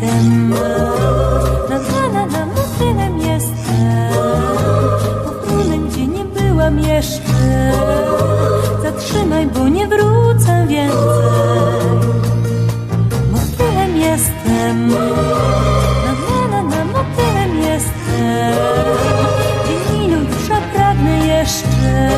jestem. Nad rana motylem jestem. Powtórnym, gdzie nie byłam jeszcze. Zatrzymaj, bo nie wrócę więcej. Motylem jestem. Nad rana motylem jestem. Gdzie milu dusza pragnę jeszcze.